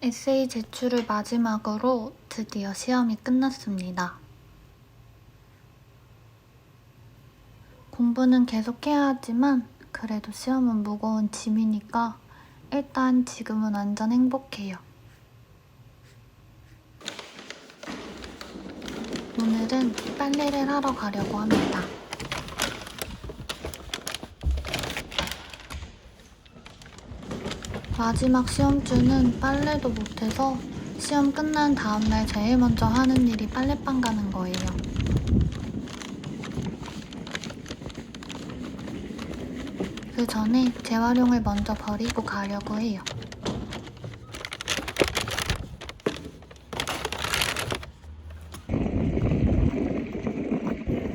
에세이 제출을 마지막으로 드디어 시험이 끝났습니다. 공부는 계속해야 하지만 그래도 시험은 무거운 짐이니까 일단 지금은 완전 행복해요. 오늘은 빨래를 하러 가려고 합니다. 마지막 시험주는 빨래도 못해서 시험 끝난 다음날 제일 먼저 하는 일이 빨래방 가는 거예요. 그 전에 재활용을 먼저 버리고 가려고 해요.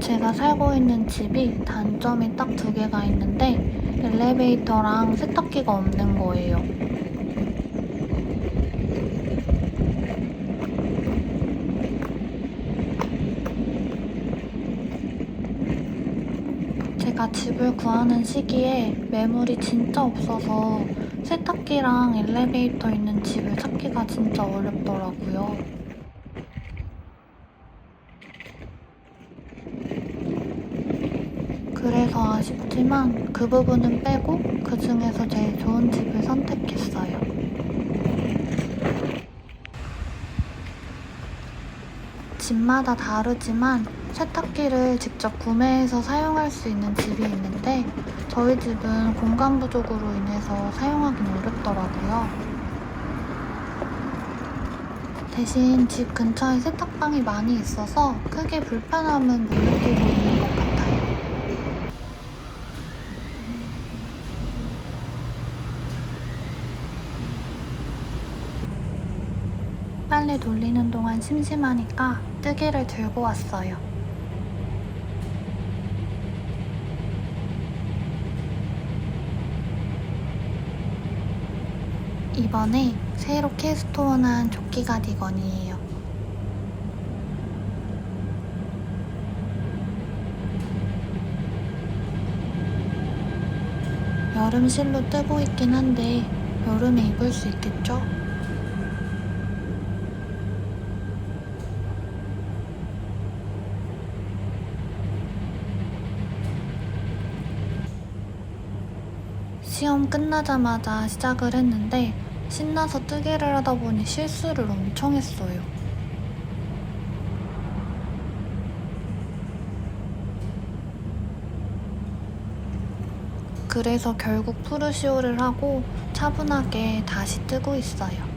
제가 살고 있는 집이 단점이 딱 두 개가 있는데 엘리베이터랑 세탁기가 없는 거예요. 제가 집을 구하는 시기에 매물이 진짜 없어서 세탁기랑 엘리베이터 있는 집을 찾기가 진짜 어렵더라고요. 그래서 아쉽지만 그 부분은 빼고 그 중에서 제일 좋은 집을 선택했어요. 집마다 다르지만 세탁기를 직접 구매해서 사용할 수 있는 집이 있는데 저희 집은 공간 부족으로 인해서 사용하기는 어렵더라고요. 대신 집 근처에 세탁방이 많이 있어서 크게 불편함은 못 느끼고 있는 것 같아요. 빨래 돌리는 동안 심심하니까 뜨개를 들고 왔어요. 이번에 새로 캐스톤한 조끼 가디건이에요. 여름 실로 뜨고 있긴 한데 여름에 입을 수 있겠죠? 시험 끝나자마자 시작을 했는데 신나서 뜨개를 하다 보니 실수를 엄청 했어요. 그래서 결국 푸르시오를 하고 차분하게 다시 뜨고 있어요.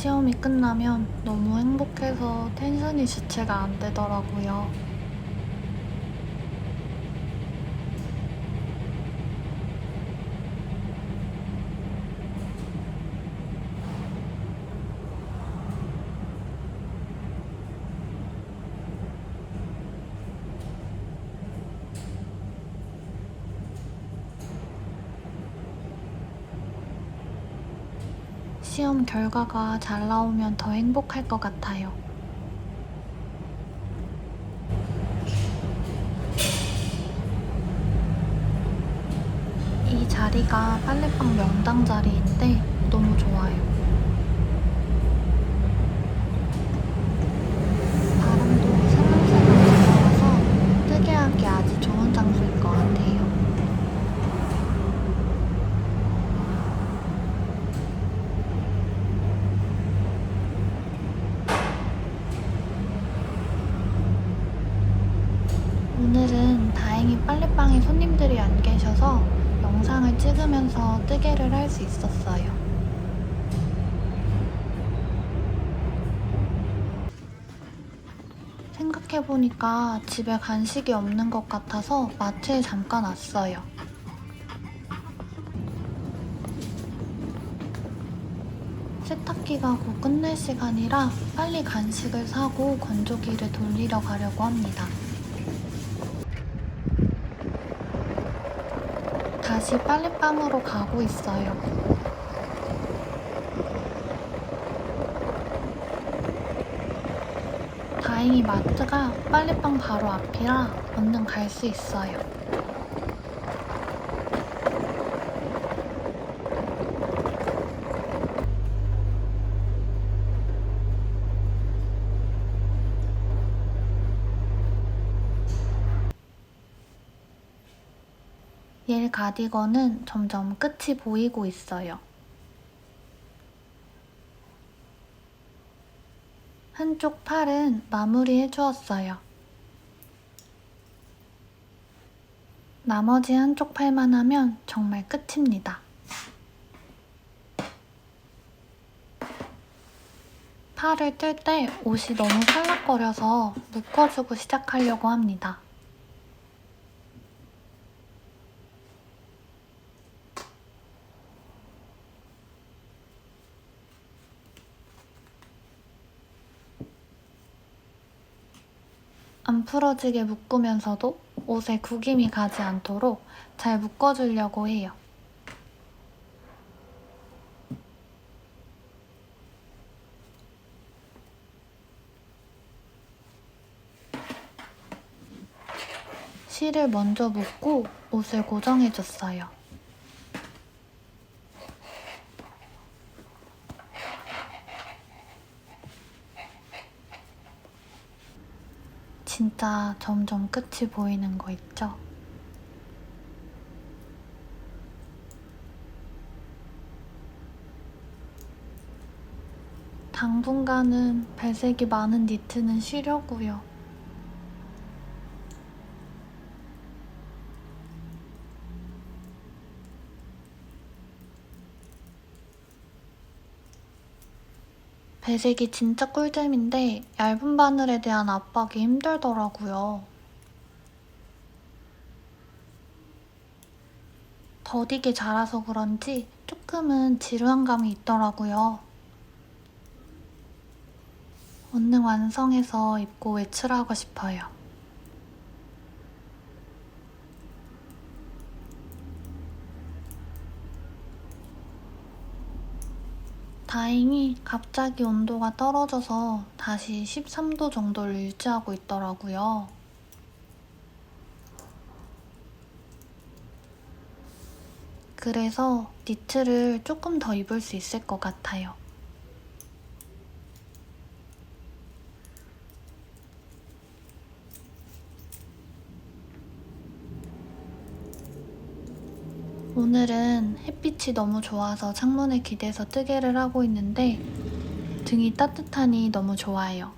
시험이 끝나면 너무 행복해서 텐션이 주체가 안 되더라고요. 결과가 잘 나오면 더 행복할 것 같아요. 이 자리가 빨래방 명당 자리인데 너무 좋아요. 바람도 살랑살랑 불어와서 뜨개하기 아주 좋은 장소인 것 같아요. 오늘은 다행히 빨래방에 손님들이 안 계셔서 영상을 찍으면서 뜨개를 할 수 있었어요. 생각해보니까 집에 간식이 없는 것 같아서 마트에 잠깐 왔어요. 세탁기가 곧 끝낼 시간이라 빨리 간식을 사고 건조기를 돌리러 가려고 합니다. 다시 빨래방으로 가고 있어요. 다행히 마트가 빨래방 바로 앞이라 얼른 갈 수 있어요. 옐 가디건은 점점 끝이 보이고 있어요. 한쪽 팔은 마무리해 주었어요. 나머지 한쪽 팔만 하면 정말 끝입니다. 팔을 뜰 때 옷이 너무 살락거려서 묶어주고 시작하려고 합니다. 안 풀어지게 묶으면서도 옷에 구김이 가지 않도록 잘 묶어주려고 해요. 실을 먼저 묶고 옷을 고정해줬어요. 진짜 점점 끝이 보이는 거 있죠? 당분간은 발색이 많은 니트는 쉬려고요. 배색이 진짜 꿀잼인데 얇은 바늘에 대한 압박이 힘들더라고요. 더디게 자라서 그런지 조금은 지루한 감이 있더라고요. 얼른 완성해서 입고 외출하고 싶어요. 다행히 갑자기 온도가 떨어져서 다시 13도 정도를 유지하고 있더라고요. 그래서 니트를 조금 더 입을 수 있을 것 같아요. 오늘은 햇빛이 너무 좋아서 창문에 기대서 뜨개를 하고 있는데 등이 따뜻하니 너무 좋아요.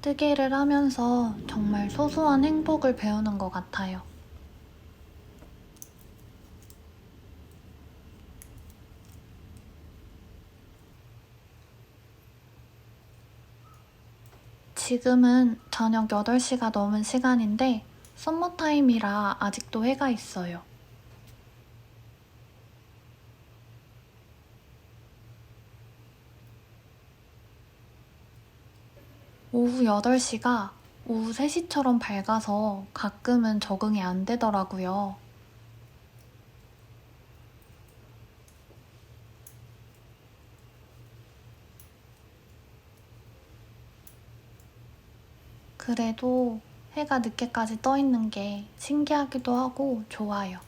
뜨개를 하면서 정말 소소한 행복을 배우는 것 같아요. 지금은 저녁 8시가 넘은 시간인데 썸머타임이라 아직도 해가 있어요. 오후 8시가 오후 3시처럼 밝아서 가끔은 적응이 안 되더라고요. 그래도 해가 늦게까지 떠 있는 게 신기하기도 하고 좋아요.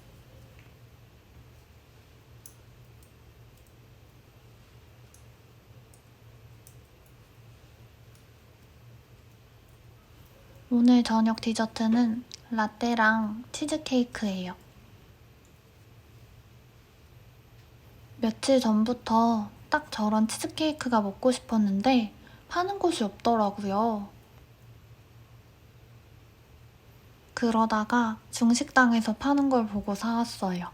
오늘 저녁 디저트는 라떼랑 치즈케이크예요. 며칠 전부터 딱 저런 치즈케이크가 먹고 싶었는데 파는 곳이 없더라고요. 그러다가 중식당에서 파는 걸 보고 사왔어요.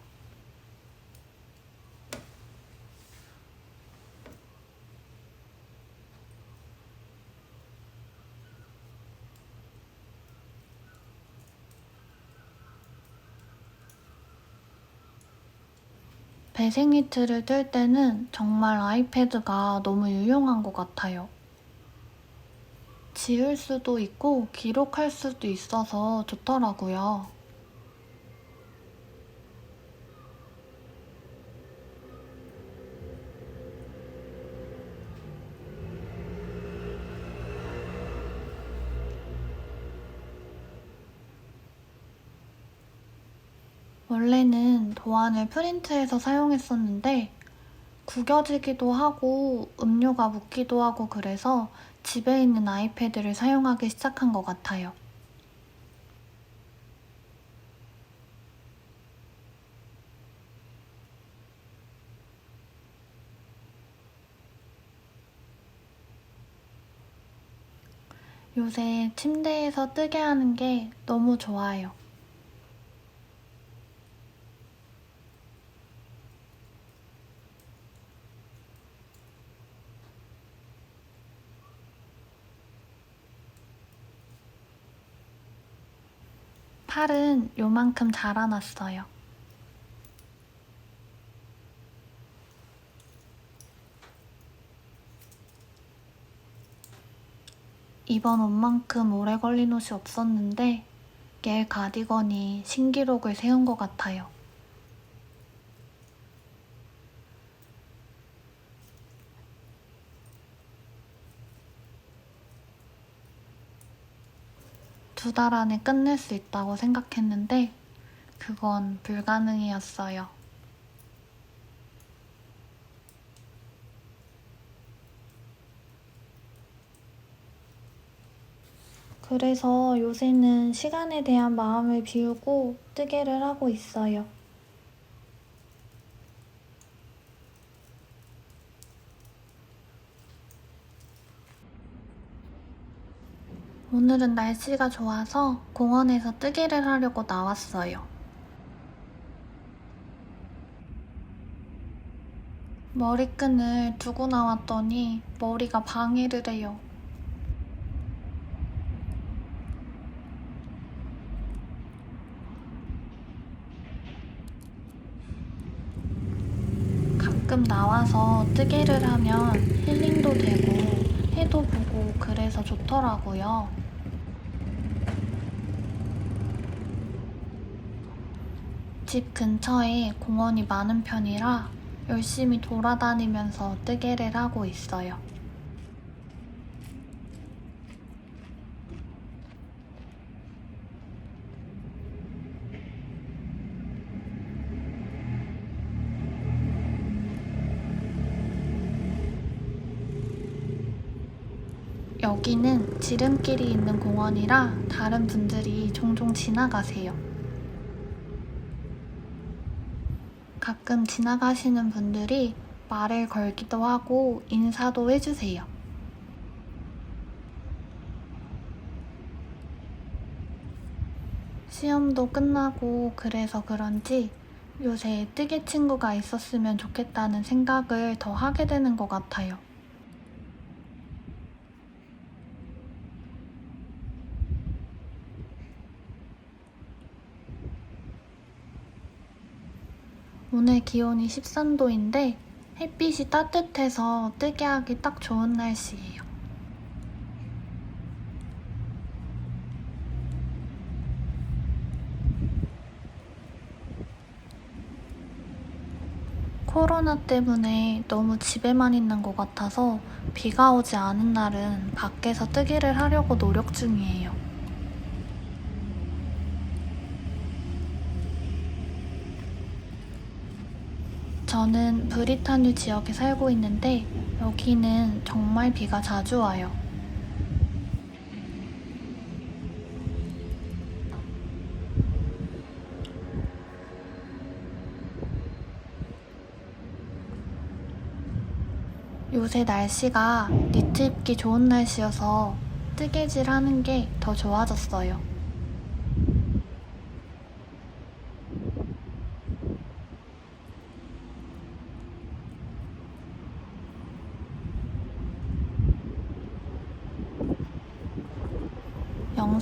배색 니트를 뜰 때는 정말 아이패드가 너무 유용한 것 같아요. 지울 수도 있고 기록할 수도 있어서 좋더라고요. 원래는 도안을 프린트해서 사용했었는데 구겨지기도 하고 음료가 묻기도 하고 그래서 집에 있는 아이패드를 사용하기 시작한 것 같아요. 요새 침대에서 뜨게 하는 게 너무 좋아요. 팔은 요만큼 자라났어요. 이번 옷만큼 오래 걸린 옷이 없었는데 얘 가디건이 신기록을 세운 것 같아요. 두 달 안에 끝낼 수 있다고 생각했는데 그건 불가능이었어요. 그래서 요새는 시간에 대한 마음을 비우고 뜨개를 하고 있어요. 오늘은 날씨가 좋아서 공원에서 뜨개를 하려고 나왔어요. 머리끈을 두고 나왔더니 머리가 방해를 해요. 가끔 나와서 뜨개를 하면 힐링도 되고 해도 보고 그래서 좋더라고요. 집 근처에 공원이 많은 편이라 열심히 돌아다니면서 뜨개를 하고 있어요. 여기는 지름길이 있는 공원이라 다른 분들이 종종 지나가세요. 가끔 지나가시는 분들이 말을 걸기도 하고 인사도 해주세요. 시험도 끝나고 그래서 그런지 요새 뜨개 친구가 있었으면 좋겠다는 생각을 더 하게 되는 것 같아요. 오늘 기온이 13도인데 햇빛이 따뜻해서 뜨개 하기 딱 좋은 날씨예요. 코로나 때문에 너무 집에만 있는 것 같아서 비가 오지 않은 날은 밖에서 뜨기를 하려고 노력 중이에요. 저는 브리타뉴 지역에 살고 있는데 여기는 정말 비가 자주 와요. 요새 날씨가 니트 입기 좋은 날씨여서 뜨개질 하는 게 더 좋아졌어요.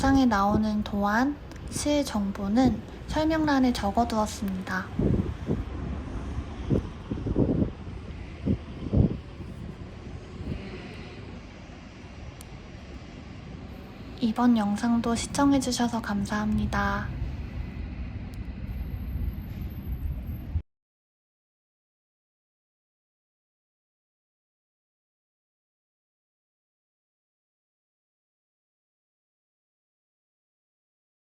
영상에 나오는 도안, 실 정보는 설명란에 적어두었습니다. 이번 영상도 시청해주셔서 감사합니다.